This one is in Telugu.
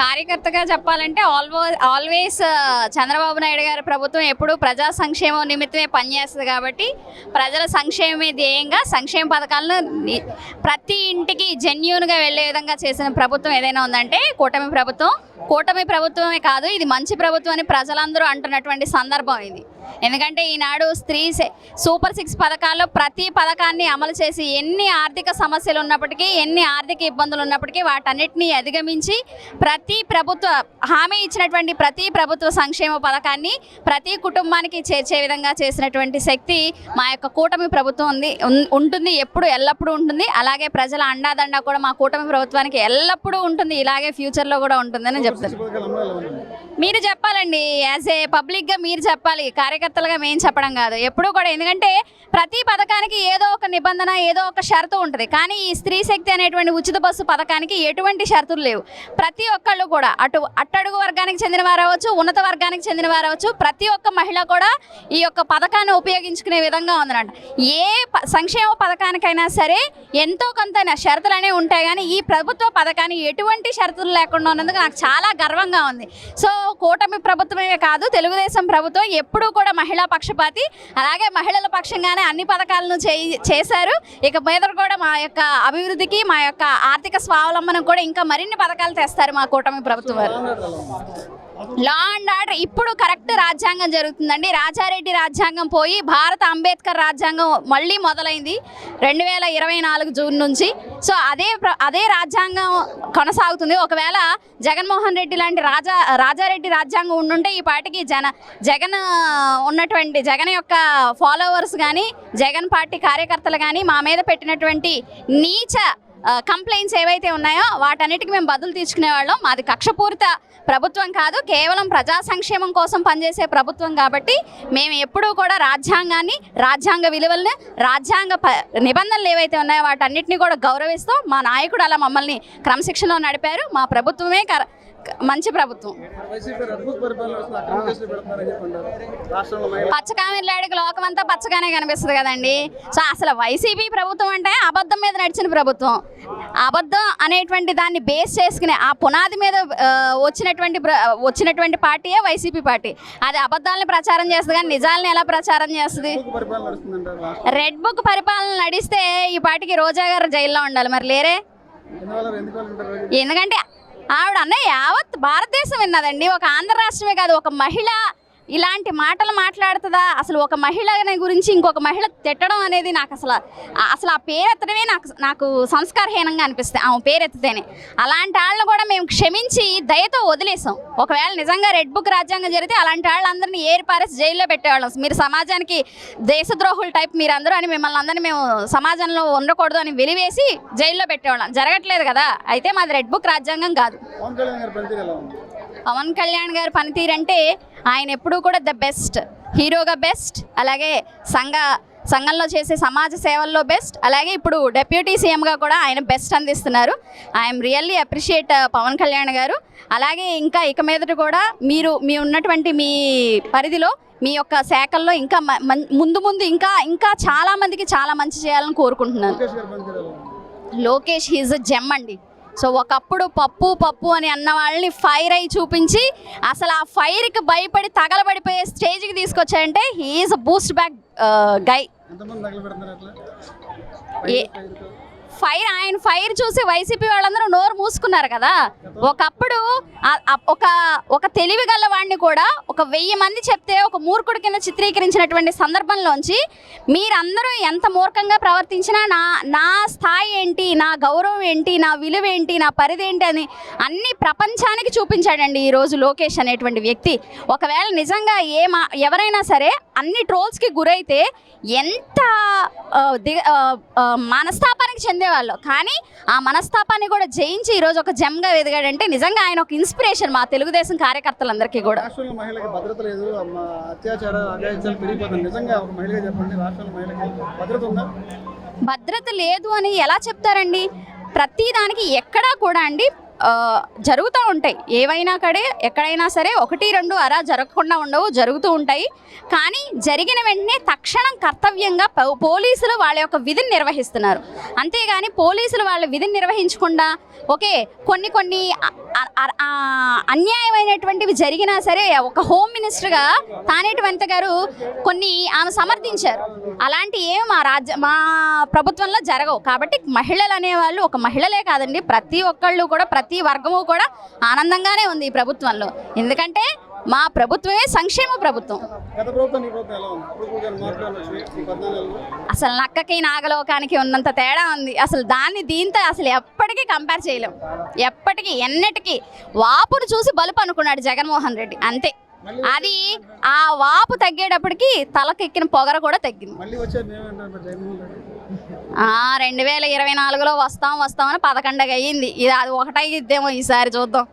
కార్యకర్తగా చెప్పాలంటే ఆల్వో ఆల్వేస్ uh, చంద్రబాబు నాయుడు గారి ప్రభుత్వం ఎప్పుడూ ప్రజా సంక్షేమం నిమిత్తమే పనిచేస్తుంది కాబట్టి ప్రజల సంక్షేమమే ధ్యేయంగా సంక్షేమ పథకాలను ప్రతి ఇంటికి జెన్యున్గా వెళ్ళే విధంగా చేసిన ప్రభుత్వం ఏదైనా ఉందంటే కూటమి ప్రభుత్వం. కూటమి ప్రభుత్వమే కాదు ఇది మంచి ప్రభుత్వం అని ప్రజలందరూ అంటున్నటువంటి సందర్భం ఇది. ఎందుకంటే ఈనాడు స్త్రీ సూపర్ సిక్స్ పథకాల్లో ప్రతి పథకాన్ని అమలు చేసి ఎన్ని ఆర్థిక సమస్యలు ఉన్నప్పటికీ ఎన్ని ఆర్థిక ఇబ్బందులు ఉన్నప్పటికీ వాటన్నిటిని అధిగమించి ప్రతి ప్రభుత్వ హామీ ఇచ్చినటువంటి ప్రతి ప్రభుత్వ సంక్షేమ పథకాన్ని ప్రతి కుటుంబానికి చేర్చే విధంగా చేసినటువంటి శక్తి మా యొక్క కూటమి ప్రభుత్వం ఉంది ఉంటుంది ఎప్పుడు ఎల్లప్పుడూ ఉంటుంది. అలాగే ప్రజల అండాదండ కూడా మా కూటమి ప్రభుత్వానికి ఎల్లప్పుడూ ఉంటుంది. ఇలాగే ఫ్యూచర్లో కూడా ఉంటుందని చెప్తాను ఉంది? మీరు చెప్పాలండి యాజ్ ఏ పబ్లిక్గా మీరు చెప్పాలి కార్యకర్తలుగా మేము చెప్పడం కాదు. ఎప్పుడూ కూడా ఎందుకంటే ప్రతి పథకానికి ఏదో ఒక నిబంధన ఏదో ఒక షరతు ఉంటుంది. కానీ ఈ స్త్రీ శక్తి అనేటువంటి ఉచిత బస్సు పథకానికి ఎటువంటి షరతులు లేవు. ప్రతి ఒక్కళ్ళు కూడా అటు అట్టడుగు వర్గానికి చెందిన వారు అవ్వచ్చు ఉన్నత వర్గానికి చెందిన వారు అవ్వచ్చు ప్రతి ఒక్క మహిళ కూడా ఈ యొక్క పథకాన్ని ఉపయోగించుకునే విధంగా ఉందన్నమాట. ఏ ప- సంక్షేమ పథకానికైనా సరే ఎంతో కొంత షరతులు అనేవి ఉంటాయి కానీ ఈ ప్రభుత్వ పథకాన్ని ఎటువంటి షరతులు లేకుండా ఉన్నందుకు నాకు చాలా గర్వంగా ఉంది. సో కూటమి ప్రభుత్వమే కాదు తెలుగుదేశం ప్రభుత్వం ఎప్పుడూ కూడా మహిళా పక్షపాతి. అలాగే మహిళల పక్షంగానే అన్ని పథకాలను చేయి చేశారు. ఇక మీద కూడా మా యొక్క అభివృద్ధికి మా యొక్క ఆర్థిక స్వావలంబనం కూడా ఇంకా మరిన్ని పథకాలు తెస్తారు మా కూటమి ప్రభుత్వం వారు. లా అండ్ ఆర్డర్ ఇప్పుడు కరెక్ట్ రాజ్యాంగం జరుగుతుందండి. రాజారెడ్డి రాజ్యాంగం పోయి భారత అంబేద్కర్ రాజ్యాంగం మళ్ళీ మొదలైంది రెండు వేల ఇరవై నాలుగు జూన్ నుంచి. సో అదే ప్ర- అదే రాజ్యాంగం కొనసాగుతుంది. ఒకవేళ జగన్మోహన్ రెడ్డి లాంటి రాజా రాజారెడ్డి రాజ్యాంగం ఉండుంటే ఈ పార్టీకి జన జగన్ ఉన్నటువంటి జగన్ యొక్క ఫాలోవర్స్ కానీ జగన్ పార్టీ కార్యకర్తలు కానీ మా మీద పెట్టినటువంటి నీచ కంప్లైంట్స్ ఏవైతే ఉన్నాయో వాటన్నిటికీ మేము బదులు తీసుకునే వాళ్ళం. మాది కక్షపూరిత ప్రభుత్వం కాదు కేవలం ప్రజా సంక్షేమం కోసం పనిచేసే ప్రభుత్వం కాబట్టి మేము ఎప్పుడూ కూడా రాజ్యాంగాన్ని రాజ్యాంగ విలువలను రాజ్యాంగ ప నిబంధనలు ఏవైతే ఉన్నాయో వాటన్నిటిని కూడా గౌరవిస్తూ మా నాయకుడు అలా మమ్మల్ని క్రమశిక్షణలో నడిపారు. మా ప్రభుత్వమే కర మంచి ప్రభుత్వం. వైసీపీ రెడ్ లోకమంతా పచ్చగానే కనిపిస్తుంది కదండి. సో అసలు వైసీపీ ప్రభుత్వం అంటే అబద్ధం మీద నడిచిన ప్రభుత్వం. అబద్ధం అనేటువంటి దాన్ని బేస్ చేసుకునే ఆ పునాది మీద వచ్చినటువంటి వచ్చినటువంటి పార్టీయే వైసీపీ పార్టీ. అది అబద్ధాలను ప్రచారం చేస్తుంది కానీ నిజాలను ఎలా ప్రచారం చేస్తుంది? రెడ్ బుక్ పరిపాలన నడిస్తే ఈ పార్టీకి రోజా గారు జైల్లో ఉండాలి. మరి లేరే? ఎందుకంటే ఆవిడ అన్న యావత్ భారతదేశం విన్నదండి. ఒక ఆంధ్ర రాష్ట్రమే కాదు ఒక మహిళ ఇలాంటి మాటలు మాట్లాడుతుందా? అసలు ఒక మహిళని గురించి ఇంకొక మహిళ తిట్టడం అనేది నాకు అసలు అసలు ఆ పేరు ఎత్తడమే నాకు నాకు సంస్కారహీనంగా అనిపిస్తుంది. ఆమె పేరు ఎత్తితేనే అలాంటి వాళ్ళని కూడా మేము క్షమించి దయతో వదిలేసాం. ఒకవేళ నిజంగా రెడ్ బుక్ రాజ్యాంగం జరిగితే అలాంటి వాళ్ళందరినీ ఏరి పారేసి జైల్లో పెట్టేవాళ్ళం. మీరు సమాజానికి దేశద్రోహుల టైప్ మీరందరూ అని మిమ్మల్ని అందరినీ మేము సమాజంలో ఉండకూడదు అని వెలివేసి జైల్లో పెట్టేవాళ్ళం. జరగట్లేదు కదా? అయితే మాది రెడ్ బుక్ రాజ్యాంగం కాదు. పవన్ కళ్యాణ్ గారి పనితీరు అంటే ఆయన ఎప్పుడూ కూడా ద బెస్ట్ హీరోగా బెస్ట్ అలాగే సంఘ సంఘంలో చేసే సమాజ సేవల్లో బెస్ట్ అలాగే ఇప్పుడు డెప్యూటీ సీఎంగా కూడా ఆయన బెస్ట్ అందిస్తున్నారు. I'm really appreciate Pavan Kalyan garu. అలాగే ఇంకా ఇక మీదట కూడా మీరు మీ ఉన్నటువంటి మీ పరిధిలో మీ యొక్క శాఖల్లో ఇంకా ముందు ముందు ఇంకా ఇంకా చాలా మందికి చాలా మంచి చేయాలని కోరుకుంటున్నాను. లోకేష్ హీజ్ అ జెమ్ అండి. సో ఒకప్పుడు పప్పు పప్పు అని అన్న వాళ్ళని ఫైర్ అయి చూపించి అసలు ఆ ఫైర్కి భయపడి తగలబడిపోయే స్టేజ్కి తీసుకొచ్చాడంటే he is a boost back guy fire ఆయన ఫైర్ చూసి వైసీపీ వాళ్ళందరూ నోరు మూసుకున్నారు కదా. ఒకప్పుడు ఒక ఒక తెలివి గల వాడిని కూడా ఒక వెయ్యి మంది చెప్తే ఒక మూర్ఖుడి కింద చిత్రీకరించినటువంటి సందర్భంలోంచి మీరందరూ ఎంత మూర్ఖంగా ప్రవర్తించినా నా నా స్థాయి ఏంటి నా గౌరవం ఏంటి నా విలువ ఏంటి నా పరిధి ఏంటి అని అన్ని ప్రపంచానికి చూపించాడండి ఈరోజు లోకేష్ అనేటువంటి వ్యక్తి. ఒకవేళ నిజంగా ఏ మా ఎవరైనా సరే అన్ని ట్రోల్స్కి గురైతే ఎంత మనస్తాపానికి చెందేవాళ్ళు. కానీ ఆ మనస్తాపాన్ని కూడా జయించి ఈరోజు ఒక జమ్గా ఎదిగాడంటే నిజంగా ఆయన ఒక ఇన్స్పిరేషన్ మా తెలుగుదేశం కార్యకర్తలందరికీ కూడా. భద్రత లేదు అత్యాచార నిజంగా ఒక చెప్పండి భద్రత ఉందా? భద్రత లేదు అని ఎలా చెప్తారండి? ప్రతి దానికి ఎక్కడా కూడా అండి జరుగుతూ ఉంటాయి. ఏవైనా కడే ఎక్కడైనా సరే ఒకటి రెండు అరా జరగకుండా ఉండవు జరుగుతూ ఉంటాయి. కానీ జరిగిన వెంటనే తక్షణం కర్తవ్యంగా పోలీసులు వాళ్ళ యొక్క విధిని నిర్వహిస్తున్నారు. అంతేగాని పోలీసులు వాళ్ళ విధిని నిర్వహించకుండా ఓకే కొన్ని కొన్ని అన్యాయమైనటువంటివి జరిగినా సరే ఒక హోమ్ మినిస్టర్గా తానేటి వనిత గారు కొన్ని ఆమె సమర్థించారు. అలాంటి ఏమి మా రాజ్య మా ప్రభుత్వంలో జరగవు. కాబట్టి మహిళలు అనేవాళ్ళు ఒక మహిళలే కాదండి. ప్రతి ఒక్కళ్ళు కూడా ప్రతి వర్గము కూడా ఆనందంగానే ఉంది ఈ ప్రభుత్వంలో. ఎందుకంటే మా ప్రభుత్వమే సంక్షేమ ప్రభుత్వం. అసలు నక్కకి నాగలోకానికి ఉన్నంత తేడా ఉంది. అసలు దాన్ని దీంతో అసలు ఎప్పటికీ కంపేర్ చేయలేం. ఎప్పటికీ ఎన్నటికీ వాపును చూసి బలుపు అనుకున్నాడు జగన్మోహన్ రెడ్డి. అంతే. అది ఆ వాపు తగ్గేటప్పటికి తలకెక్కిన పొగర కూడా తగ్గింది. రెండు వేల ఇరవై నాలుగులో వస్తాం వస్తామని పదకొండుగా అయ్యింది. ఇది అది ఒకటైద్దేమో ఈసారి చూద్దాం.